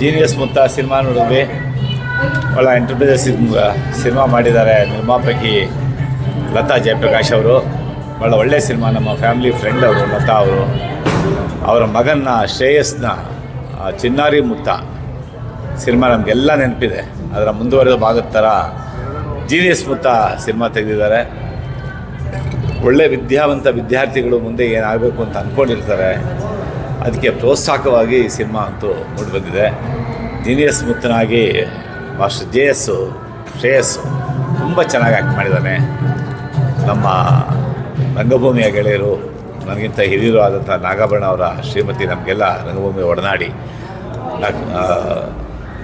Genius ಮುತ್ತ cinema ನೋಡಿದ್ವಿ. ಒಳ್ಳೆ ಎಂಟರ್ಪ್ರೈಸಸ್ ಸಿನಿಮಾ ಮಾಡಿದ್ದಾರೆ ನಿರ್ಮಾಪಕಿ ಲತಾ ಜಯಪ್ರಕಾಶ್ ಅವರು. ಭಾಳ ಒಳ್ಳೆಯ ಸಿನಿಮಾ, ನಮ್ಮ ಫ್ಯಾಮಿಲಿ ಫ್ರೆಂಡ್ ಅವರು, ಲತಾ ಅವರು. ಅವರ ಮಗನ್ನ, ಶ್ರೇಯಸ್ನ ಚಿನ್ನಾರಿ ಮುತ್ತ ಸಿನಿಮಾ ನಮಗೆಲ್ಲ ನೆನಪಿದೆ. ಅದರ ಮುಂದುವರೆದ ಭಾಗದ ಥರ ಜೀನಿಯಸ್ ಮುತ್ತ ಸಿನಿಮಾ ತೆಗೆದಿದ್ದಾರೆ. ಒಳ್ಳೆ ವಿದ್ಯಾವಂತ ವಿದ್ಯಾರ್ಥಿಗಳು ಮುಂದೆ ಏನಾಗಬೇಕು ಅಂತ ಅಂದ್ಕೊಂಡಿರ್ತಾರೆ ಅದಕ್ಕೆ ಪ್ರೋತ್ಸಾಹಕವಾಗಿ ಸಿನಿಮಾ ಅಂತೂ ಮೂಡಿಬಂದಿದೆ ದಿನೇಶ್ ಮುತ್ತನಾಗಿ ಮಾಸ್ಟರ್ ಜೆ ಎಸ್ಸು ಶ್ರೇಯಸ್ಸು ತುಂಬ ಚೆನ್ನಾಗಿ ಆ್ಯಕ್ಟ್ ಮಾಡಿದ್ದಾನೆ. ನಮ್ಮ ರಂಗಭೂಮಿಯ ಗೆಳೆಯರು, ನನಗಿಂತ ಹಿರಿಯರು ಆದಂಥ ನಾಗಾಭರಣ ಅವರ ಶ್ರೀಮತಿ ನಮಗೆಲ್ಲ ರಂಗಭೂಮಿ ಒಡನಾಡಿ. ನಾಗ್-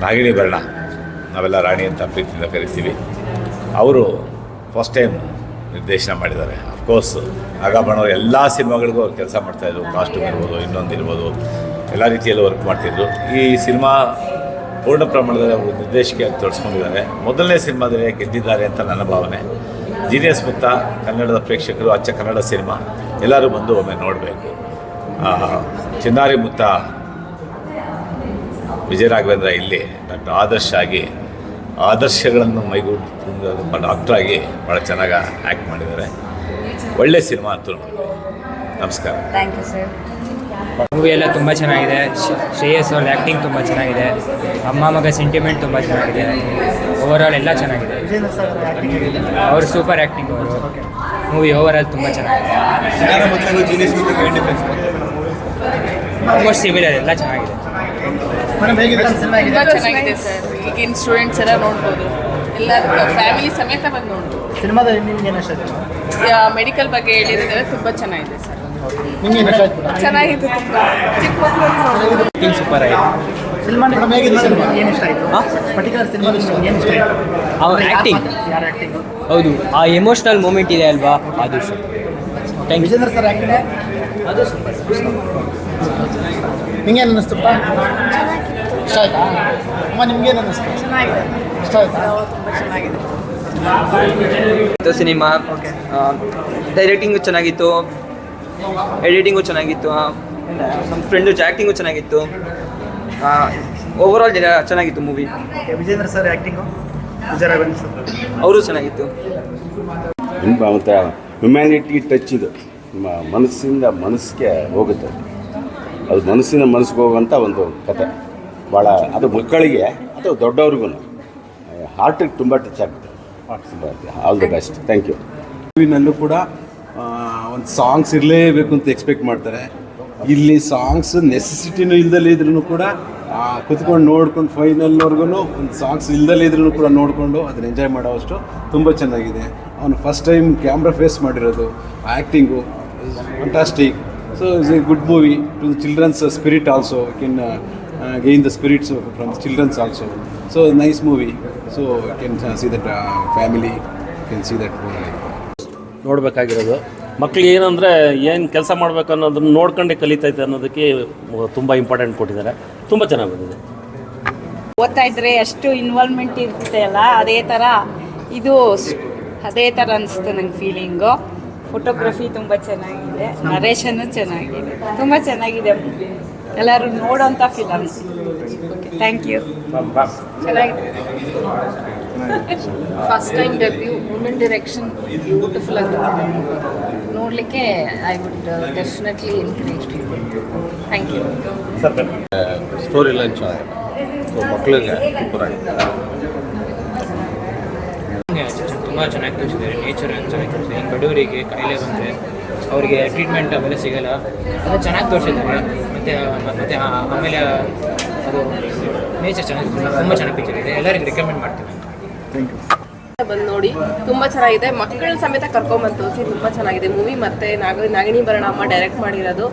ನಾಗಿಣಿ ಭರಣ. ನಾವೆಲ್ಲ ರಾಣಿ ಅಂತ ಪ್ರೀತಿಯಿಂದ ಕರಿತೀವಿ. ಅವರು ಫಸ್ಟ್ ಟೈಮ್ ನಿರ್ದೇಶನ ಮಾಡಿದ್ದಾರೆ. ಅಫ್ಕೋರ್ಸ್ ನಾಗಾಭರಣ ಅವರು ಎಲ್ಲ ಸಿನಿಮಾಗಳಿಗೂ ಅವ್ರು ಕೆಲಸ ಮಾಡ್ತಾಯಿದ್ರು ಕಾಸ್ಟ್ಯೂಮ್ ಇರ್ಬೋದು, ಇನ್ನೊಂದು ಇರ್ಬೋದು, ಎಲ್ಲ ರೀತಿಯಲ್ಲೂ ವರ್ಕ್ ಮಾಡ್ತಿದ್ರು. ಈ ಸಿನಿಮಾ ಪೂರ್ಣ ಪ್ರಮಾಣದ ಅವರು ನಿರ್ದೇಶಕಿಯಾಗಿ ತೋರಿಸ್ಕೊಂಡಿದ್ದಾರೆ. ಮೊದಲನೇ ಸಿನಿಮಾದಲ್ಲಿ ಗೆದ್ದಿದ್ದಾರೆ ಅಂತ ನನ್ನ ಭಾವನೆ. ಜೀನಿಯಸ್ ಮುತ್ತ ಕನ್ನಡದ ಪ್ರೇಕ್ಷಕರು, ಅಚ್ಚ ಕನ್ನಡ ಸಿನಿಮಾ, ಎಲ್ಲರೂ ಬಂದು ಒಮ್ಮೆ ನೋಡಬೇಕು. ಚಿನ್ನಾರಿ ಮುತ್ತ ವಿಜಯರಾಘವೇಂದ್ರ ಇಲ್ಲಿ ಡಾಕ್ಟರ್ ಆದರ್ಶ ಆಗಿ, ಆದರ್ಶಗಳನ್ನು ಮೈಗೂಡಿದ ಡಾಕ್ಟ್ರಾಗಿ ಭಾಳ ಚೆನ್ನಾಗಿ ಆ್ಯಕ್ಟ್ ಮಾಡಿದ್ದಾರೆ. ಒಳ್ಳೆ ಸಿನಿಮಾ ಅಂತ ನಮಸ್ಕಾರ. ಥ್ಯಾಂಕ್ ಯು ಸರ್ ಮೂವಿ ಎಲ್ಲ ತುಂಬ ಚೆನ್ನಾಗಿದೆ. ಶ್ರೇಯಸ್ ಅವ್ರ ಆ್ಯಕ್ಟಿಂಗ್ ತುಂಬ ಚೆನ್ನಾಗಿದೆ. ಅಮ್ಮ ಮಗ ಸೆಂಟಿಮೆಂಟ್ ತುಂಬ ಚೆನ್ನಾಗಿದೆ. ಓವರಾಲ್ ಎಲ್ಲ ಚೆನ್ನಾಗಿದೆ. ಅವರು ಸೂಪರ್ ಆ್ಯಕ್ಟಿಂಗ್ ಅವರು. ಮೂವಿ ಓವರಾಲ್ ತುಂಬ ಚೆನ್ನಾಗಿದೆ. ಆಲ್ಮೋಸ್ಟ್ ಸಿಮಿಲರ್ ಎಲ್ಲ ಚೆನ್ನಾಗಿದೆ. ತುಂಬ ಚೆನ್ನಾಗಿದೆ ಸರ್ ಈಗಿನ ಸ್ಟೂಡೆಂಟ್ಸ್ ಎಲ್ಲ ನೋಡ್ಬೋದು. ಎಲ್ಲರೂ ಫ್ಯಾಮಿಲಿ ಸಮೇತ ಬಂದು ನೋಡ್ಬೋದು. ಸಿನಿಮಾದ ನಿಮ್ಗೆ ಏನು ಇಷ್ಟ ಆಯ್ತು ಮೆಡಿಕಲ್ ಬಗ್ಗೆ ಹೇಳಿದ್ರೆ ತುಂಬಾ ಚೆನ್ನಾಗಿದೆ ಸರ್. ನಿಮ್ಗೆ ಏನು ಚೆನ್ನಾಗಿತ್ತು ತುಂಬ. ಚಿಕ್ಕ ಮಕ್ಕಳು ಸೂಪರ್ ಆಗಿದೆ. ಸಿನಿಮಾ ನಿಮ್ಗೆ ಹೇಗಿದೆ ಸಿನಿಮಾ? ಏನು ಇಷ್ಟ ಆಯ್ತು? ಪರ್ಟಿಕ್ಯುಲರ್ ಸಿನಿಮಾ ಏನು ಇಷ್ಟ ಆಯ್ತು? ಅವ್ರ ಆ್ಯಕ್ಟಿಂಗ್ ಯಾರ ಆ್ಯಕ್ಟಿಂಗ್ ಹೌದು ಆ ಎಮೋಷ್ನಲ್ ಮೂಮೆಂಟ್ ಇದೆ ಅಲ್ವಾ? ಅದು thank you Vijendra sir acting ಅದು ಸೂಪರ್ ನಿಂಗೇನು ಅನ್ನಿಸ್ತಪ್ಪ ಇಷ್ಟ ಆಯ್ತಾ? ಅಮ್ಮ ನಿಮ್ಗೇನು ಅನ್ನಿಸ್ತು? ಚೆನ್ನಾಗಿದೆ. ಇಷ್ಟ ಆಯ್ತಾ? ತುಂಬ ಚೆನ್ನಾಗಿದೆ. ಇತ್ತು ಸಿನಿಮಾ. ಡೈರೆಕ್ಟಿಂಗು ಚೆನ್ನಾಗಿತ್ತು. ಎಡಿಟಿಂಗು ಚೆನ್ನಾಗಿತ್ತು. ನಮ್ಮ ಫ್ರೆಂಡು ಆ್ಯಕ್ಟಿಂಗು ಚೆನ್ನಾಗಿತ್ತು. ಓವರಾಲ್ ಚೆನ್ನಾಗಿತ್ತು ಮೂವಿ ವಿಜೇಂದ್ರ ಸರ್ ಆ್ಯಕ್ಟಿಂಗು ಅವರು ಚೆನ್ನಾಗಿತ್ತು. ತುಂಬ ಒಂಥರ ಹ್ಯುಮ್ಯಾನಿಟಿ ಟಚ್ ಇದು. ನಿಮ್ಮ ಮನಸ್ಸಿಂದ ಮನಸ್ಸಿಗೆ ಹೋಗುತ್ತೆ. ಅದು ಮನಸ್ಸಿನ ಮನಸ್ಸಿಗೆ ಹೋಗುವಂಥ ಒಂದು ಕತೆ. ಭಾಳ ಅದು ಮಕ್ಕಳಿಗೆ ಅದು ದೊಡ್ಡವ್ರಿಗೂ ಹಾರ್ಟಿಗೆ ತುಂಬ ಟಚ್ ಆಗುತ್ತೆ all the best thank you ಮೂವಿನಲ್ಲೂ ಕೂಡ ಒಂದು ಸಾಂಗ್ಸ್ ಇರಲೇಬೇಕು ಅಂತ ಎಕ್ಸ್ಪೆಕ್ಟ್ ಮಾಡ್ತಾರೆ. ಇಲ್ಲಿ ಸಾಂಗ್ಸ್ ನೆಸೆಸಿಟಿನೂ ಇಲ್ದಲ್ಲೇ ಇದ್ರೂ ಕೂಡ ಆ, ಕುತ್ಕೊಂಡು ನೋಡ್ಕೊಂಡು ಫೈನಲ್ವರೆಗೂ ಒಂದು ಸಾಂಗ್ಸ್ ಇಲ್ದಲ್ಲೇ ಇದ್ರೂ ಕೂಡ ನೋಡಿಕೊಂಡು ಅದನ್ನ ಎಂಜಾಯ್ ಮಾಡೋವಷ್ಟು ತುಂಬ ಚೆನ್ನಾಗಿದೆ. ಅವನು ಫಸ್ಟ್ ಟೈಮ್ ಕ್ಯಾಮ್ರಾ ಫೇಸ್ ಮಾಡಿರೋದು acting fantastic so is a good movie to childrens spirit also can gain the spirits from childrens also so nice movie so can see that family can see that movie ನೋಡಬೇಕಾಗಿರೋದು. ಮಕ್ಳು ಏನಂದರೆ ಏನು ಕೆಲಸ ಮಾಡಬೇಕು ಅನ್ನೋದನ್ನು ನೋಡ್ಕೊಂಡೆ ಕಲಿತೈತೆ ಅನ್ನೋದಕ್ಕೆ ತುಂಬ important ಕೊಟ್ಟಿದ್ದಾರೆ. ತುಂಬ ಚೆನ್ನಾಗಿ ಬಂದಿದೆ. ಓದ್ತಾ ಇದ್ರೆ ಎಷ್ಟು ಇನ್ವಾಲ್ವ್ಮೆಂಟ್ ಇರ್ತದೆ ಅಲ್ಲ ಅದೇ ಥರ ಇದು ಸ್- ಅದೇ ಥರ ಅನಿಸ್ತು ನಂಗೆ ಫೀಲಿಂಗು ಫೋಟೋಗ್ರಫಿ ತುಂಬ ಚೆನ್ನಾಗಿದೆ ನರೇಶನ್ನು ಚೆನ್ನಾಗಿದೆ ತುಂಬ ಚೆನ್ನಾಗಿದೆ. ಎಲ್ಲರೂ ನೋಡೋಂಥ ಫಿಲಮ್ ಓಕೆ ಥ್ಯಾಂಕ್ ಯು ಚೆನ್ನಾಗಿದೆ. First time debut women direction beautiful ಆಗಿ ನೋಡಲಿಕ್ಕೆ I would definitely encourage thank you story line ಚೆನ್ನಾಗಿದೆ. ಸೊ ಮಕ್ಕಳಿಗೆ ಸೂಪರ್ ಆಗಿದೆ. ತುಂಬ ಚೆನ್ನಾಗಿ ತೋರಿಸಿದ್ದಾರೆ. ನೇಚರ್ ಚೆನ್ನಾಗಿ ತೋರಿಸಿದೆ ಬಡವರಿಗೆ ಕಾಯಿಲೆ ಬಂದರೆ ಅವರಿಗೆ ಟ್ರೀಟ್ಮೆಂಟ್ ಆಮೇಲೆ ಸಿಗಲ್ಲ. ಅದು ಚೆನ್ನಾಗಿ ತೋರಿಸಿದ್ದಾರೆ. ಮತ್ತು ಮತ್ತು ಆಮೇಲೆ ಅದು ನೇಚರ್ ಚೆನ್ನಾಗಿ ತುಂಬ ಚೆನ್ನಾಗಿ ಪಿಕ್ಚರ್ ಇದೆ. ಎಲ್ಲರಿಗೂ ರೆಕಮೆಂಡ್ ಮಾಡ್ತೀನಿ. ಬಂದು ನೋಡಿ. ತುಂಬ ಚೆನ್ನಾಗಿದೆ. ಮಕ್ಕಳ ಸಮೇತ ಕರ್ಕೊಂಬಂದು ತೋರಿಸಿ ತುಂಬಾ ಚೆನ್ನಾಗಿದೆ. ಮೂವಿ ಮತ್ತೆ ನಾಗ ನಾಗಿಣಿ ಬರಣ ಅಮ್ಮ ಡೈರೆಕ್ಟ್ ಮಾಡಿರೋದು.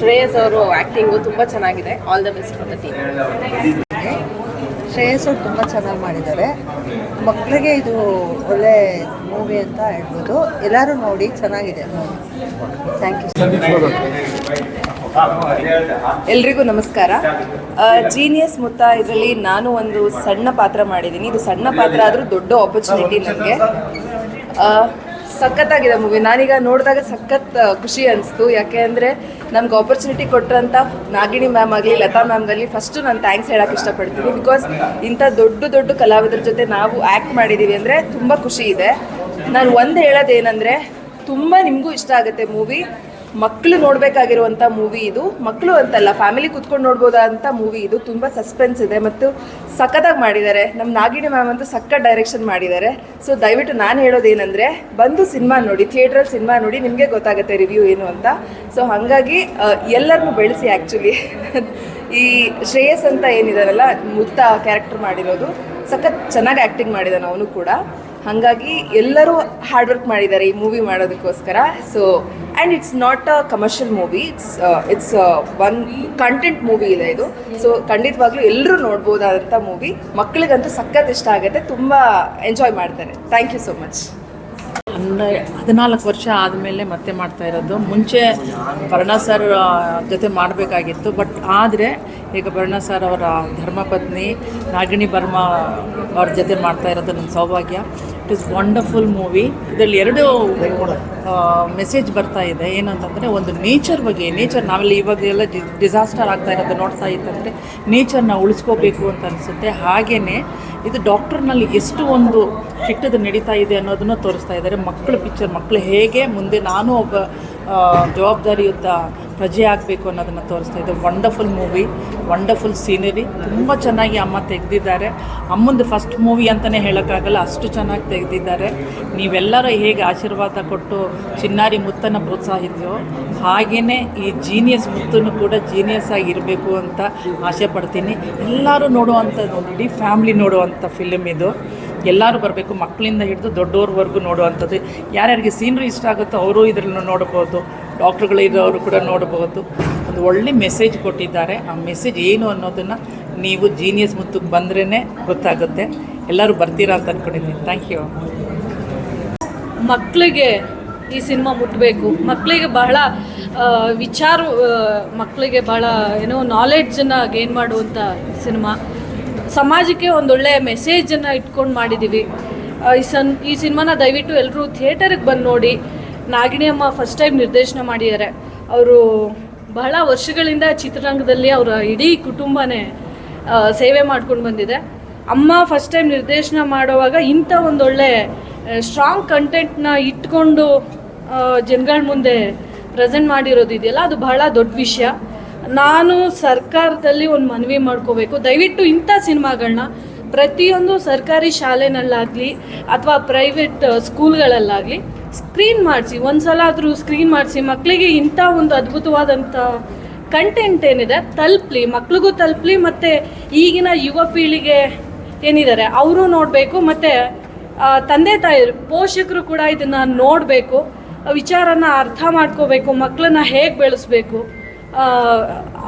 ಶ್ರೇಯಸ್ ಅವರು ಆಕ್ಟಿಂಗು ತುಂಬಾ ಚೆನ್ನಾಗಿದೆ. All the best for the team Shreyas ಅವ್ರು ತುಂಬ ಚೆನ್ನಾಗಿ ಮಾಡಿದ್ದಾರೆ. ಮಕ್ಕಳಿಗೆ ಇದು ಒಳ್ಳೆ ಮೂವಿ ಅಂತ ಹೇಳ್ಬೋದು. ಎಲ್ಲರೂ ನೋಡಿ ಚೆನ್ನಾಗಿದೆ ಥ್ಯಾಂಕ್ ಯು ಎಲ್ರಿಗೂ ನಮಸ್ಕಾರ. ಜೀನಿಯಸ್ ಮುತ್ತ ಇದರಲ್ಲಿ ನಾನು ಒಂದು ಸಣ್ಣ ಪಾತ್ರ ಮಾಡಿದ್ದೀನಿ. ಇದು ಸಣ್ಣ ಪಾತ್ರ ಆದರೂ ದೊಡ್ಡ ಆಪರ್ಚುನಿಟಿ ನನಗೆ. ಸಖತ್ತಾಗಿದೆ ಮೂವಿ ನಾನೀಗ ನೋಡಿದಾಗ ಸಖತ್ ಖುಷಿ ಅನಿಸ್ತು. ಯಾಕೆ ಅಂದರೆ ನಮ್ಗೆ ಆಪರ್ಚುನಿಟಿ ಕೊಟ್ಟಂತ ನಾಗಿಣಿ ಮ್ಯಾಮ್ ಆಗಲಿ, ಲತಾ ಮ್ಯಾಮ್ ಆಗಲಿ ಫಸ್ಟು ನಾನು ಥ್ಯಾಂಕ್ಸ್ ಹೇಳಕ್ಕೆ ಇಷ್ಟಪಡ್ತೀನಿ. ಬಿಕಾಸ್ ಇಂಥ ದೊಡ್ಡ ದೊಡ್ಡ ಕಲಾವಿದರ ಜೊತೆ ನಾವು ಆ್ಯಕ್ಟ್ ಮಾಡಿದ್ದೀವಿ ಅಂದರೆ ತುಂಬ ಖುಷಿ ಇದೆ. ನಾನು ಒಂದು ಹೇಳೋದೇನೆಂದರೆ ತುಂಬ ನಿಮಗೂ ಇಷ್ಟ ಆಗುತ್ತೆ ಮೂವಿ ಮಕ್ಕಳು ನೋಡಬೇಕಾಗಿರುವಂಥ ಮೂವಿ ಇದು. ಮಕ್ಕಳು ಅಂತಲ್ಲ ಫ್ಯಾಮಿಲಿ ಕುತ್ಕೊಂಡು ನೋಡ್ಬೋದಂಥ ಮೂವಿ ಇದು. ತುಂಬ ಸಸ್ಪೆನ್ಸ್ ಇದೆ ಮತ್ತು ಸಖತ್ತಾಗಿ ಮಾಡಿದ್ದಾರೆ. ನಮ್ಮ ನಾಗಿಣಿ ಮ್ಯಾಮ್ ಅಂತೂ ಸಖತ್ ಡೈರೆಕ್ಷನ್ ಮಾಡಿದ್ದಾರೆ. ಸೊ ದಯವಿಟ್ಟು ನಾನು ಹೇಳೋದೇನೆಂದರೆ, ಬಂದು ಸಿನಿಮಾ ನೋಡಿ ಥಿಯೇಟ್ರಲ್ಲಿ ಸಿನಿಮಾ ನೋಡಿ, ನಿಮಗೆ ಗೊತ್ತಾಗುತ್ತೆ ರಿವ್ಯೂ ಏನು ಅಂತ. ಸೊ ಹಾಗಾಗಿ ಎಲ್ಲರನ್ನೂ ಬೆಳೆಸಿ ಆ್ಯಕ್ಚುಲಿ ಈ ಶ್ರೇಯಸ್ ಅಂತ ಏನಿದಾರಲ್ಲ ಮುತ್ತ ಕ್ಯಾರೆಕ್ಟರ್ ಮಾಡಿರೋದು. ಸಖತ್ ಚೆನ್ನಾಗಿ ಆ್ಯಕ್ಟಿಂಗ್ ಮಾಡಿದ್ದಾನೆ ಅವನು ಕೂಡ. ಹಾಗಾಗಿ ಎಲ್ಲರೂ ಹಾರ್ಡ್ ವರ್ಕ್ ಮಾಡಿದ್ದಾರೆ ಈ ಮೂವಿ ಮಾಡೋದಕ್ಕೋಸ್ಕರ. So and it's not a commercial movie it's it's one content movie ಇದೆ ಇದು. ಸೊ ಖಂಡಿತವಾಗ್ಲೂ ಎಲ್ಲರೂ ನೋಡ್ಬೋದಾದಂಥ ಮೂವಿ ಮಕ್ಕಳಿಗಂತೂ ಸಖತ್ ಇಷ್ಟ ಆಗುತ್ತೆ. ತುಂಬ ಎಂಜಾಯ್ ಮಾಡ್ತಾರೆ. ಥ್ಯಾಂಕ್ ಯು ಸೊ ಮಚ್ ಹದಿನಾಲ್ಕು ವರ್ಷ ಆದಮೇಲೆ ಮತ್ತೆ ಮಾಡ್ತಾ ಇರೋದು. ಮುಂಚೆ ಭರಣ ಸರ್ ಜೊತೆ ಮಾಡಬೇಕಾಗಿತ್ತು. ಬಟ್ ಆದರೆ ಈಗ ಭರಣ ಸರ್ ಅವರ ಧರ್ಮಪತ್ನಿ ನಾಗಿಣಿ ಬರ್ಮಾ ಅವ್ರ ಜೊತೆ ಮಾಡ್ತಾ ಇರೋದು ನನ್ನ ಸೌಭಾಗ್ಯ. It is wonderful movie. ಇದರಲ್ಲಿ ಎರಡು ಮೆಸೇಜ್ ಬರ್ತಾ ಇದೆ. ಏನಂತಂದರೆ ಒಂದು ನೇಚರ್ ಬಗ್ಗೆ, ನೇಚರ್ ನಾವೆಲ್ಲ ಇವಾಗೆಲ್ಲ ಡಿಸಾಸ್ಟರ್ ಆಗ್ತಾ ಇರೋದು ನೋಡ್ತಾ ಇತ್ತಂದರೆ ನೇಚರ್ನ ಉಳಿಸ್ಕೋಬೇಕು ಅಂತ ಅನಿಸುತ್ತೆ. ಹಾಗೆಯೇ ಇದು ಡಾಕ್ಟರ್ನಲ್ಲಿ ಎಷ್ಟು ಒಂದು ಕೆಟ್ಟದ್ದು ನಡೀತಾ ಇದೆ ಅನ್ನೋದನ್ನು ತೋರಿಸ್ತಾ ಇದ್ದಾರೆ. ಮಕ್ಕಳ ಪಿಕ್ಚರ್ ಮಕ್ಕಳು ಹೇಗೆ ಮುಂದೆ, ನಾನು ಒಬ್ಬ ಜವಾಬ್ದಾರಿಯುತ ಪ್ರಜೆ ಆಗಬೇಕು ಅನ್ನೋದನ್ನು ತೋರಿಸ್ತಾ ಇದೆ. ವಂಡರ್ಫುಲ್ ಮೂವಿ ವಂಡರ್ಫುಲ್ ಸೀನರಿ ತುಂಬ ಚೆನ್ನಾಗಿ ಅಮ್ಮ ತೆಗೆದಿದ್ದಾರೆ. ಅಮ್ಮಂದು ಫಸ್ಟ್ ಮೂವಿ ಅಂತಲೇ ಹೇಳೋಕ್ಕಾಗಲ್ಲ, ಅಷ್ಟು ಚೆನ್ನಾಗಿ ತೆಗೆದಿದ್ದಾರೆ. ನೀವೆಲ್ಲರೂ ಹೇಗೆ ಆಶೀರ್ವಾದ ಕೊಟ್ಟು ಚಿನ್ನಾರಿ ಮುತ್ತನ್ನು ಪ್ರೋತ್ಸಾಹಿದ್ಯೋ ಹಾಗೆಯೇ ಈ ಜೀನಿಯಸ್ ಮುತ್ತನ್ನು ಕೂಡ ಜೀನಿಯಸ್ ಆಗಿರಬೇಕು ಅಂತ ಆಸೆ ಪಡ್ತೀನಿ. ಎಲ್ಲರೂ ನೋಡುವಂಥದ್ದು ಇಡೀ ಫ್ಯಾಮ್ಲಿ ನೋಡುವಂಥ ಫಿಲಮ್ ಇದು. ಎಲ್ಲರೂ ಬರಬೇಕು, ಮಕ್ಕಳಿಂದ ಹಿಡಿದು ದೊಡ್ಡವ್ರವರೆಗೂ ನೋಡುವಂಥದ್ದು. ಯಾರ್ಯಾರಿಗೆ ಸೀನ್ರಿ ಇಷ್ಟ ಆಗುತ್ತೋ, ಅವರು ಇದರಲ್ಲಿ ನೋಡ್ಬೋದು. ಡಾಕ್ಟ್ರುಗಳಿರೋರು ಕೂಡ ನೋಡಬಹುದು. ಒಂದು ಒಳ್ಳೆ ಮೆಸೇಜ್ ಕೊಟ್ಟಿದ್ದಾರೆ. ಆ ಮೆಸೇಜ್ ಏನು ಅನ್ನೋದನ್ನು ನೀವು ಜೀನಿಯಸ್ ಮುತ್ತಕ್ಕೆ ಬಂದ್ರೇ ಗೊತ್ತಾಗುತ್ತೆ. ಎಲ್ಲರೂ ಬರ್ತೀರಾ ಅಂತ ಅಂದ್ಕೊಂಡಿದ್ದೀನಿ ಥ್ಯಾಂಕ್ ಯು ಮಕ್ಕಳಿಗೆ ಈ ಸಿನಿಮಾ ಮುಟ್ಟಬೇಕು ಮಕ್ಕಳಿಗೆ ಬಹಳ ವಿಚಾರ ಮಕ್ಕಳಿಗೆ ಬಹಳ, ಏನೋ ನಾಲೆಡ್ಜನ್ನು ಗೇನ್ ಮಾಡುವಂಥ ಸಿನಿಮಾ. ಸಮಾಜಕ್ಕೆ ಒಂದೊಳ್ಳೆಯ ಮೆಸೇಜನ್ನು ಇಟ್ಕೊಂಡು ಮಾಡಿದ್ದೀವಿ ಈ ಸನ್, ಈ ಸಿನಿಮಾನ ದಯವಿಟ್ಟು ಎಲ್ಲರೂ ಥಿಯೇಟರಿಗೆ ಬಂದು ನೋಡಿ. ನಾಗಿಣಿ ಅಮ್ಮ ಫಸ್ಟ್ ಟೈಮ್ ನಿರ್ದೇಶನ ಮಾಡಿದ್ದಾರೆ. ಅವರು ಬಹಳ ವರ್ಷಗಳಿಂದ ಚಿತ್ರರಂಗದಲ್ಲಿ ಅವರ ಇಡೀ ಕುಟುಂಬನೇ ಸೇವೆ ಮಾಡ್ಕೊಂಡು ಬಂದಿದೆ. ಅಮ್ಮ ಫಸ್ಟ್ ಟೈಮ್ ನಿರ್ದೇಶನ ಮಾಡುವಾಗ ಇಂಥ ಒಂದೊಳ್ಳೆ ಸ್ಟ್ರಾಂಗ್ ಕಂಟೆಂಟ್ನ ಇಟ್ಕೊಂಡು ಜನಗಳ ಮುಂದೆ ಪ್ರೆಸೆಂಟ್ ಮಾಡಿರೋದು ಇದೆಯಲ್ಲ, ಅದು ಬಹಳ ದೊಡ್ಡ ವಿಷಯ. ನಾನು ಸರ್ಕಾರದಲ್ಲಿ ಒಂದು ಮನವಿ ಮಾಡ್ಕೋಬೇಕು. ದಯವಿಟ್ಟು ಇಂಥ ಸಿನಿಮಾಗಳನ್ನ ಪ್ರತಿಯೊಂದು ಸರ್ಕಾರಿ ಶಾಲೆನಲ್ಲಾಗಲಿ ಅಥವಾ ಪ್ರೈವೇಟ್ ಸ್ಕೂಲ್ಗಳಲ್ಲಾಗಲಿ ಸ್ಕ್ರೀನ್ ಮಾಡಿಸಿ ಒಂದು ಸಲ ಆದರೂ ಸ್ಕ್ರೀನ್ ಮಾಡಿಸಿ ಮಕ್ಕಳಿಗೆ ಇಂಥ ಒಂದು ಅದ್ಭುತವಾದಂಥ ಕಂಟೆಂಟ್ ಏನಿದೆ, ತಲುಪಲಿ, ಮಕ್ಳಿಗೂ ತಲುಪಲಿ, ಮತ್ತು ಈಗಿನ ಯುವ ಪೀಳಿಗೆ ಏನಿದ್ದಾರೆ, ಅವರು ನೋಡಬೇಕು, ಮತ್ತು ತಂದೆ ತಾಯಿ, ಪೋಷಕರು ಕೂಡ ಇದನ್ನು ನೋಡಬೇಕು, ವಿಚಾರನ ಅರ್ಥ ಮಾಡ್ಕೋಬೇಕು ಮಕ್ಕಳನ್ನ ಹೇಗೆ ಬೆಳೆಸ್ಬೇಕು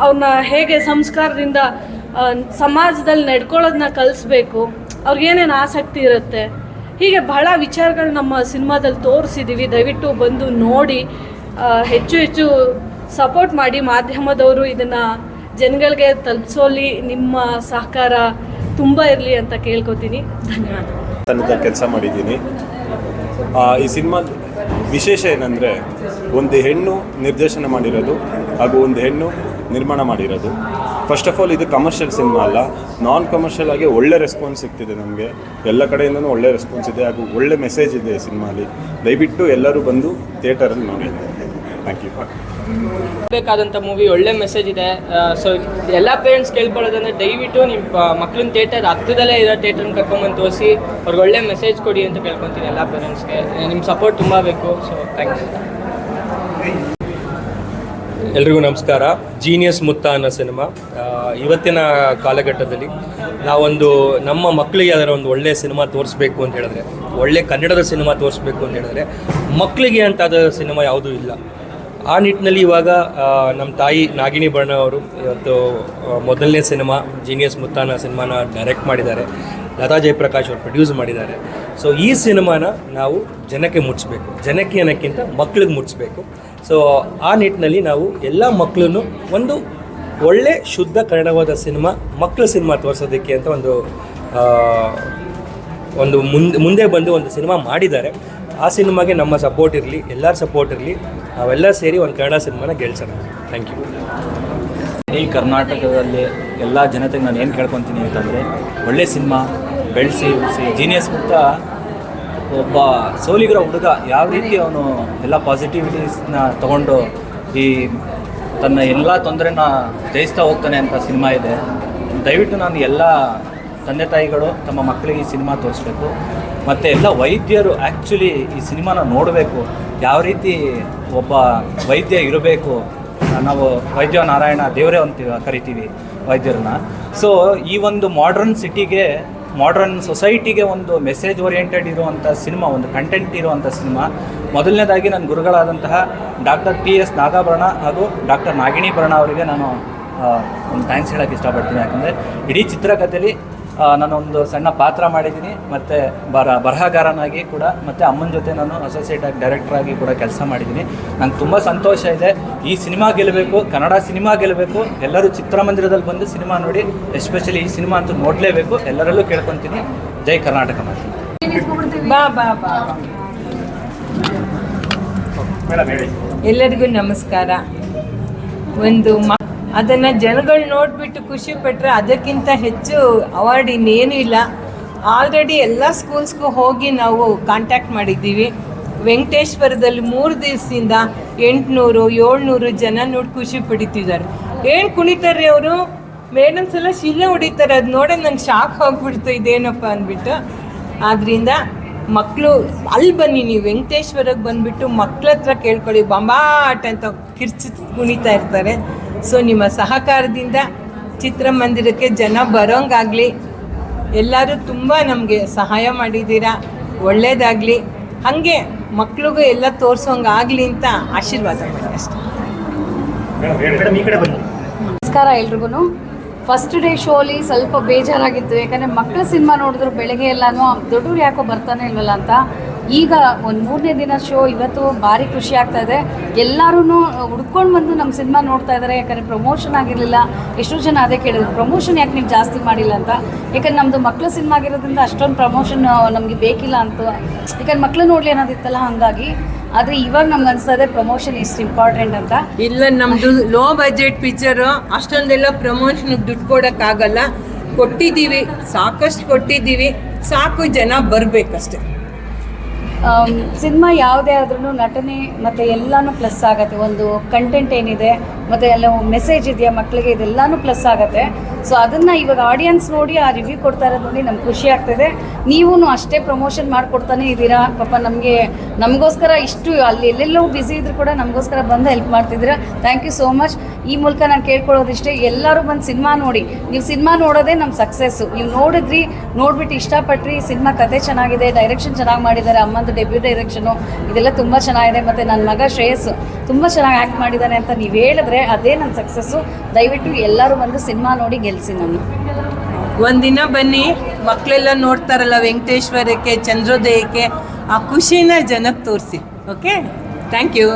ಅವನ್ನ ಹೇಗೆ ಸಂಸ್ಕಾರದಿಂದ ಸಮಾಜದಲ್ಲಿ ನಡ್ಕೊಳ್ಳೋದನ್ನ ಕಲಿಸ್ಬೇಕು, ಅವ್ರಿಗೇನೇನು ಆಸಕ್ತಿ ಇರುತ್ತೆ ಹೀಗೆ ಬಹಳ ವಿಚಾರಗಳು ನಮ್ಮ ಸಿನಿಮಾದಲ್ಲಿ ತೋರಿಸಿದ್ದೀವಿ ದಯವಿಟ್ಟು ಬಂದು ನೋಡಿ ಹೆಚ್ಚು ಹೆಚ್ಚು ಸಪೋರ್ಟ್ ಮಾಡಿ ಮಾಧ್ಯಮದವರು ಇದನ್ನು ಜನಗಳಿಗೆ ತಲುಪಿಸೋಲಿ, ನಿಮ್ಮ ಸಹಕಾರ ತುಂಬ ಇರಲಿ ಅಂತ ಕೇಳ್ಕೊತೀನಿ. ಧನ್ಯವಾದ. ತನಕ ಕೆಲಸ ಮಾಡಿದ್ದೀನಿ. ಈ ಸಿನಿಮಾ ವಿಶೇಷ ಏನಂದರೆ, ಒಂದು ಹೆಣ್ಣು ನಿರ್ದೇಶನ ಮಾಡಿರೋದು ಹಾಗೂ ಒಂದು ಹೆಣ್ಣು ನಿರ್ಮಾಣ ಮಾಡಿರೋದು. ಫಸ್ಟ್ ಆಫ್ ಆಲ್ ಇದು ಕಮರ್ಷಿಯಲ್ ಸಿನಿಮಾ ಅಲ್ಲ. ನಾನ್ ಕಮರ್ಷಿಯಲ್ ಆಗಿ ಒಳ್ಳೆ ರೆಸ್ಪಾನ್ಸ್ ಸಿಗ್ತಿದೆ ನಮಗೆ. ಎಲ್ಲ ಕಡೆಯಿಂದನೂ ಒಳ್ಳೆ ರೆಸ್ಪಾನ್ಸ್ ಇದೆ ಹಾಗೂ ಒಳ್ಳೆ ಮೆಸೇಜ್ ಇದೆ ಸಿನಿಮಾಲಿ. ದಯವಿಟ್ಟು ಎಲ್ಲರೂ ಬಂದು ಥಿಯೇಟರಲ್ಲಿ ನೋಡಿ. ಥ್ಯಾಂಕ್ ಯು ಬೇಕಾದಂಥ ಮೂವಿ ಒಳ್ಳೆ ಮೆಸೇಜ್ ಇದೆ. ಸೊ ಎಲ್ಲ ಪೇರೆಂಟ್ಸ್ ಕೇಳ್ಕೊಳ್ಳೋದಂದ್ರೆ ದಯವಿಟ್ಟು ನಿಮ್ಮ ಮಕ್ಕಳನ್ನ ಥಿಯೇಟರ್ ಹತ್ತದಲ್ಲೇ ಇರೋ ಥಿಯೇಟರ್ನ ಕರ್ಕೊಂಬಂದು ತೋರಿಸಿ. ಅವ್ರಿಗೆ ಒಳ್ಳೆ ಮೆಸೇಜ್ ಕೊಡಿ ಅಂತ ಕೇಳ್ಕೊತೀನಿ ಎಲ್ಲ ಪೇರೆಂಟ್ಸ್ಗೆ ನಿಮ್ಮ ಸಪೋರ್ಟ್ ತುಂಬ ಬೇಕು. ಸೊ ಥ್ಯಾಂಕ್ಸ್ ಎಲ್ರಿಗೂ ನಮಸ್ಕಾರ. ಜೀನಿಯಸ್ ಮುತ್ತ ಅನ್ನೋ ಸಿನಿಮಾ ಇವತ್ತಿನ ಕಾಲಘಟ್ಟದಲ್ಲಿ ನಾವೊಂದು ನಮ್ಮ ಮಕ್ಕಳಿಗೆ ಅದರ ಒಂದು ಒಳ್ಳೆಯ ಸಿನಿಮಾ ತೋರಿಸ್ಬೇಕು ಅಂತ ಹೇಳಿದ್ರೆ, ಒಳ್ಳೆ ಕನ್ನಡದ ಸಿನಿಮಾ ತೋರಿಸ್ಬೇಕು ಅಂತ ಹೇಳಿದ್ರೆ, ಮಕ್ಕಳಿಗೆ ಅಂತಾದ ಸಿನಿಮಾ ಯಾವುದೂ ಇಲ್ಲ. ಆ ನಿಟ್ಟಿನಲ್ಲಿ ಇವಾಗ ನಮ್ಮ ತಾಯಿ ನಾಗಿಣಿ ಬಣ್ಣ ಅವರು ಇವತ್ತು ಮೊದಲನೇ ಸಿನಿಮಾ, ಜೀನಿಯಸ್ ಮುತ್ತ ಅನ್ನೋ ಸಿನಿಮಾನ ಡೈರೆಕ್ಟ್ ಮಾಡಿದ್ದಾರೆ. ಲತಾ ಜಯಪ್ರಕಾಶ್ ಅವರು ಪ್ರೊಡ್ಯೂಸ್ ಮಾಡಿದ್ದಾರೆ. ಸೊ ಈ ಸಿನಿಮಾನ ನಾವು ಜನಕ್ಕೆ ಮುಚ್ಚಬೇಕು ಜನಕ್ಕೆ ಅನ್ನೋಕ್ಕಿಂತ ಮಕ್ಳಿಗೆ ಮುಚ್ಚಬೇಕು ಸೊ ಆ ನಿಟ್ಟಿನಲ್ಲಿ ನಾವು ಎಲ್ಲ ಮಕ್ಕಳನ್ನು ಒಂದು ಒಳ್ಳೆ ಶುದ್ಧ ಕನ್ನಡವಾದ ಸಿನಿಮಾ ಮಕ್ಕಳ ಸಿನಿಮಾ ತೋರಿಸೋದಕ್ಕೆ ಅಂತ ಒಂದು ಒಂದು ಮುಂದೆ ಮುಂದೆ ಬಂದು ಒಂದು ಸಿನಿಮಾ ಮಾಡಿದ್ದಾರೆ. ಆ ಸಿನಿಮಾಗೆ ನಮ್ಮ ಸಪೋರ್ಟ್ ಇರಲಿ, ಎಲ್ಲರ ಸಪೋರ್ಟ್ ಇರಲಿ, ನಾವೆಲ್ಲ ಸೇರಿ ಒಂದು ಕನ್ನಡ ಸಿನಿಮಾನ ಗೆಲ್ಸೋಣ. ಥ್ಯಾಂಕ್ ಯು ಈ ಕರ್ನಾಟಕದಲ್ಲಿ ಎಲ್ಲ ಜನತೆಗೆ ನಾನು ಏನು ಕೇಳ್ಕೊತೀನಿ ಅಂತಂದರೆ, ಒಳ್ಳೆ ಸಿನಿಮಾ ಬೆಳೆಸಿ ಉಳಿಸಿ ಜೀನಿಯಸ್ ಮುಕ್ತ ಒಬ್ಬ ಸೋಲಿಗರ ಹುಡುಗ ಯಾವ ರೀತಿ ಅವನು ಎಲ್ಲ ಪಾಸಿಟಿವಿಟೀಸ್ನ ತಗೊಂಡು ಈ ತನ್ನ ಎಲ್ಲ ತೊಂದರೆನ ಜಯಿಸ್ತಾ ಹೋಗ್ತಾನೆ ಅಂತ ಸಿನಿಮಾ ಇದೆ. ದಯವಿಟ್ಟು ನಾನು ಎಲ್ಲ ತಂದೆ ತಾಯಿಗಳು ತಮ್ಮ ಮಕ್ಕಳಿಗೆ ಈ ಸಿನಿಮಾ ತೋರಿಸ್ಬೇಕು. ಮತ್ತು ಎಲ್ಲ ವೈದ್ಯರು ಆ್ಯಕ್ಚುಲಿ ಈ ಸಿನಿಮಾನ ನೋಡಬೇಕು. ಯಾವ ರೀತಿ ಒಬ್ಬ ವೈದ್ಯ ಇರಬೇಕು. ನಾವು ವೈದ್ಯ ನಾರಾಯಣ ದೇವರೇ ಅಂತ ಕರಿತೀವಿ ವೈದ್ಯರನ್ನ. ಸೊ ಈ ಒಂದು ಮಾಡ್ರನ್ ಸಿಟಿಗೆ ಮಾಡ್ರನ್ ಸೊಸೈಟಿಗೆ ಒಂದು ಮೆಸೇಜ್ ಓರಿಯೆಂಟೆಡ್ ಇರುವಂಥ ಸಿನಿಮಾ ಒಂದು ಕಂಟೆಂಟ್ ಇರುವಂಥ ಸಿನಿಮಾ ಮೊದಲನೇದಾಗಿ ನನ್ನ ಗುರುಗಳಾದಂತಹ ಡಾಕ್ಟರ್ ಟಿ ಎಸ್ ನಾಗಾಭರಣ ಹಾಗೂ ಡಾಕ್ಟರ್ ನಾಗಿಣಿ ಭರಣ ಅವರಿಗೆ ನಾನು ಒಂದು ಥ್ಯಾಂಕ್ಸ್ ಹೇಳೋಕ್ಕೆ ಇಷ್ಟಪಡ್ತೀನಿ. ಯಾಕಂದರೆ ಇಡೀ ಚಿತ್ರಕಥೆಯಲ್ಲಿ ನಾನೊಂದು ಸಣ್ಣ ಪಾತ್ರ ಮಾಡಿದ್ದೀನಿ. ಮತ್ತು ಬರ ಬರಹಗಾರನಾಗಿ ಕೂಡ ಮತ್ತು ಅಮ್ಮನ ಜೊತೆ ನಾನು ಅಸೋಸಿಯೇಟ್ ಆಗಿ ಡೈರೆಕ್ಟರ್ ಆಗಿ ಕೂಡ ಕೆಲಸ ಮಾಡಿದ್ದೀನಿ. ನಂಗೆ ತುಂಬ ಸಂತೋಷ ಇದೆ. ಈ ಸಿನಿಮಾ ಗೆಲ್ಲಬೇಕು ಕನ್ನಡ ಸಿನಿಮಾ ಗೆಲ್ಲಬೇಕು ಎಲ್ಲರೂ ಚಿತ್ರಮಂದಿರದಲ್ಲಿ ಬಂದು ಸಿನಿಮಾ ನೋಡಿ ಎಸ್ಪೆಷಲಿ ಈ ಸಿನಿಮಾ ಅಂತೂ ನೋಡಲೇಬೇಕು. ಎಲ್ಲರಲ್ಲೂ ಕೇಳ್ಕೊತೀನಿ. ಜೈ ಕರ್ನಾಟಕ ಮಾತು. ಬಾ ಬಾ ಬಾ. ಎಲ್ಲರಿಗೂ ನಮಸ್ಕಾರ. ಒಂದು ಮ ಅದನ್ನು ಜನಗಳು ನೋಡಿಬಿಟ್ಟು ಖುಷಿ ಪಟ್ಟರೆ ಅದಕ್ಕಿಂತ ಹೆಚ್ಚು ಅವಾರ್ಡ್ ಇನ್ನೇನೂ ಇಲ್ಲ. ಆಲ್ರೆಡಿ ಎಲ್ಲ ಸ್ಕೂಲ್ಸ್ಗೂ ಹೋಗಿ ನಾವು ಕಾಂಟ್ಯಾಕ್ಟ್ ಮಾಡಿದ್ದೀವಿ. ವೆಂಕಟೇಶ್ವರದಲ್ಲಿ ಮೂರು ದಿವಸದಿಂದ ಎಂಟುನೂರು, ಏಳ್ನೂರು ಜನ ನೋಡಿ ಖುಷಿ ಪಡಿತಿದ್ದಾರೆ. ಏನು ಕುಣಿತಾರೆ ಅವರು? ಮೇಡಮ್ ಸಲ ಶಿಲೆ ಹೊಡಿತಾರೆ. ಅದು ನೋಡೇ ನಂಗೆ ಶಾಕ್ ಹೋಗ್ಬಿಡ್ತು ಇದೇನಪ್ಪ ಅಂದ್ಬಿಟ್ಟು. ಆದ್ದರಿಂದ ಮಕ್ಕಳು ಅಲ್ಲಿ ಬನ್ನಿ ನೀವು ವೆಂಕಟೇಶ್ವರಕ್ಕೆ ಬಂದುಬಿಟ್ಟು ಮಕ್ಳ ಹತ್ರ ಕೇಳ್ಕೊಳ್ಳಿ. ಬಂಬಾಟ್ ಅಂತ ಕಿರ್ಚಿ ಕುಣಿತಾ ಇರ್ತಾರೆ. ಸೊ ನಿಮ್ಮ ಸಹಕಾರದಿಂದ ಚಿತ್ರಮಂದಿರಕ್ಕೆ ಜನ ಬರೋಂಗಾಗಲಿ ಎಲ್ಲರೂ ತುಂಬ ನಮಗೆ ಸಹಾಯ ಮಾಡಿದ್ದೀರಾ ಒಳ್ಳೇದಾಗಲಿ ಹಾಗೆ ಮಕ್ಳಿಗೂ ಎಲ್ಲ ತೋರಿಸೋಂಗಾಗಲಿ ಅಂತ ಆಶೀರ್ವಾದ ಮಾಡಿ ಅಷ್ಟೇ. ನಮಸ್ಕಾರ ಎಲ್ರಿಗೂ ಫಸ್ಟ್ ಡೇ ಶೋಲಿ ಸ್ವಲ್ಪ ಬೇಜಾರಾಗಿತ್ತು ಯಾಕಂದರೆ ಮಕ್ಕಳ ಸಿನಿಮಾ ನೋಡಿದ್ರು ಬೆಳಗ್ಗೆ ಎಲ್ಲನೂ ದೊಡ್ಡವ್ರು ಯಾಕೋ ಬರ್ತಾನೆ ಇಲ್ವಲ್ಲ ಅಂತ. ಈಗ ಒಂದು ಮೂರನೇ ದಿನ ಶೋ ಇವತ್ತು ಭಾರಿ ಖುಷಿ ಆಗ್ತಾ ಇದೆ. ಎಲ್ಲರೂ ಹುಡ್ಕೊಂಡು ಬಂದು ನಮ್ಮ ಸಿನಿಮಾ ನೋಡ್ತಾ ಇದ್ದಾರೆ ಯಾಕಂದರೆ ಪ್ರಮೋಷನ್ ಆಗಿರಲಿಲ್ಲ. ಎಷ್ಟೋ ಜನ ಅದೇ ಕೇಳಿದ್ರು ಪ್ರಮೋಷನ್ ಯಾಕೆ ನೀವು ಜಾಸ್ತಿ ಮಾಡಿಲ್ಲ? ಅಂತ. ಯಾಕಂದ್ರೆ ನಮ್ಮದು ಮಕ್ಕಳ ಸಿನಿಮಾ ಆಗಿರೋದ್ರಿಂದ ಅಷ್ಟೊಂದು ಪ್ರಮೋಷನ್ ನಮಗೆ ಬೇಕಿಲ್ಲ ಅಂತ. ಯಾಕಂದ್ರೆ ಮಕ್ಕಳು ನೋಡಲಿ ಅನ್ನೋದಿತ್ತಲ್ಲ, ಹಾಗಾಗಿ. ಆದರೆ ಇವಾಗ ನಮ್ಗೆ ಅನಿಸ್ತಾ ಇದೆ ಪ್ರಮೋಷನ್ ಇಷ್ಟು ಇಂಪಾರ್ಟೆಂಟ್ ಅಂತ. ಇಲ್ಲ ನಮ್ಮದು ಲೋ ಬಜೆಟ್ ಪಿಕ್ಚರು ಅಷ್ಟೊಂದೆಲ್ಲ ಪ್ರಮೋಷನ್ ದುಡ್ಡು ಕೊಡೋಕ್ಕಾಗಲ್ಲ. ಕೊಟ್ಟಿದ್ದೀವಿ, ಸಾಕಷ್ಟು ಕೊಟ್ಟಿದ್ದೀವಿ. ಸಾಕು ಜನ ಬರಬೇಕಷ್ಟೆ. ಸಿನಿಮಾ ಯಾವುದೇ ಆದ್ರೂ ನಟನೆ ಮತ್ತು ಎಲ್ಲನೂ ಪ್ಲಸ್ ಆಗುತ್ತೆ. ಒಂದು ಕಂಟೆಂಟ್ ಏನಿದೆ, ಮತ್ತು ಎಲ್ಲ ಮೆಸೇಜ್ ಇದೆಯಾ ಮಕ್ಕಳಿಗೆ ಇದೆಲ್ಲನೂ ಪ್ಲಸ್ ಆಗುತ್ತೆ. ಸೊ ಅದನ್ನು ಇವಾಗ ಆಡಿಯನ್ಸ್ ನೋಡಿ ಆ ರಿವ್ಯೂ ಕೊಡ್ತಾ ಇರೋದು ನೋಡಿ ನಮ್ಗೆ ಖುಷಿ ಆಗ್ತದೆ. ನೀವು ಅಷ್ಟೇ ಪ್ರಮೋಷನ್ ಮಾಡ್ಕೊಡ್ತಾನೆ ಇದ್ದೀರಾ? ಪಾಪ ನಮಗೆ, ನಮಗೋಸ್ಕರ ಇಷ್ಟು ಅಲ್ಲಿ ಎಲ್ಲೆಲ್ಲೋ ಬ್ಯುಸಿ ಇದ್ರು ಕೂಡ ನಮಗೋಸ್ಕರ ಬಂದು ಹೆಲ್ಪ್ ಮಾಡ್ತಿದ್ದೀರಾ? ಥ್ಯಾಂಕ್ ಯು ಸೋ ಮಚ್ ಈ ಮೂಲಕ ನಾನು ಕೇಳ್ಕೊಳ್ಳೋದಿಷ್ಟೇ, ಎಲ್ಲರೂ ಬಂದು ಸಿನಿಮಾ ನೋಡಿ. ನೀವು ಸಿನಿಮಾ ನೋಡೋದೇ ನಮ್ಮ ಸಕ್ಸಸ್ಸು ನೀವು ನೋಡಿದ್ರಿ, ನೋಡ್ಬಿಟ್ಟು ಇಷ್ಟಪಟ್ರಿ, ಸಿನಿಮಾ ಕತೆ ಚೆನ್ನಾಗಿದೆ ಡೈರೆಕ್ಷನ್ ಚೆನ್ನಾಗಿ ಮಾಡಿದ್ದಾರೆ, ಅಮ್ಮಂದು ಡೆಬ್ಯೂ ಡೈರೆಕ್ಷನು ಇದೆಲ್ಲ ತುಂಬ ಚೆನ್ನಾಗಿದೆ ಮತ್ತು ನನ್ನ ಮಗ ಶ್ರೇಯಸ್ಸು ತುಂಬ ಚೆನ್ನಾಗಿ ಆ್ಯಕ್ಟ್ ಮಾಡಿದ್ದಾನೆ ಅಂತ ನೀವು ಹೇಳಿದ್ರೆ ಅದೇ ನನ್ನ ಸಕ್ಸಸ್ಸು ದಯವಿಟ್ಟು ಎಲ್ಲರೂ ಬಂದು ಸಿನಿಮಾ ನೋಡಿ ಗೆಲ್ಲಿಸಿ ಒಂದಿನ ಬನ್ನಿ ಮಕ್ಕಳೆಲ್ಲ ನೋಡ್ತಾರಲ್ಲ ವೆಂಕಟೇಶ್ವರಕ್ಕೆ ಚಂದ್ರೋದಯಕ್ಕೆ ಆ ಖುಷಿನ ಜನಕ್ಕೆ ತೋರಿಸಿ ಓಕೆ ಥ್ಯಾಂಕ್ ಯು